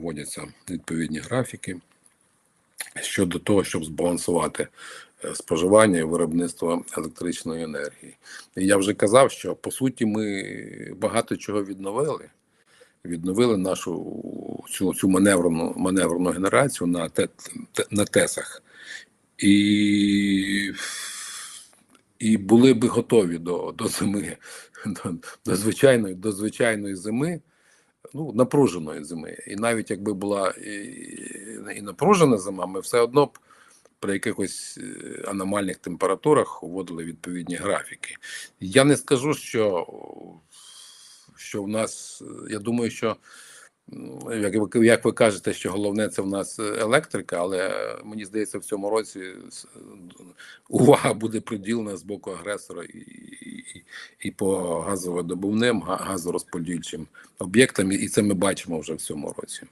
вводяться відповідні графіки щодо того, щоб збалансувати е, споживання і виробництво електричної енергії. І я вже казав, що по суті ми багато чого відновили. Відновили нашу цю, цю маневрену маневрену генерацію на те, на тесах. І, і були би готові до, до зими, до, до звичайної, до звичайної зими, ну, напруженої зими. І навіть якби була і, і напружена зима, ми все одно б при якихось е, аномальних температурах вводили відповідні графіки. Я не скажу, що, що в нас, я думаю, що як ви, як ви кажете, що головне це в нас електрика, але мені здається, в цьому році увага буде приділена з боку агресора і, і, і по газовидобувним, га- газорозподільчим об'єктам, і це ми бачимо вже в цьому році.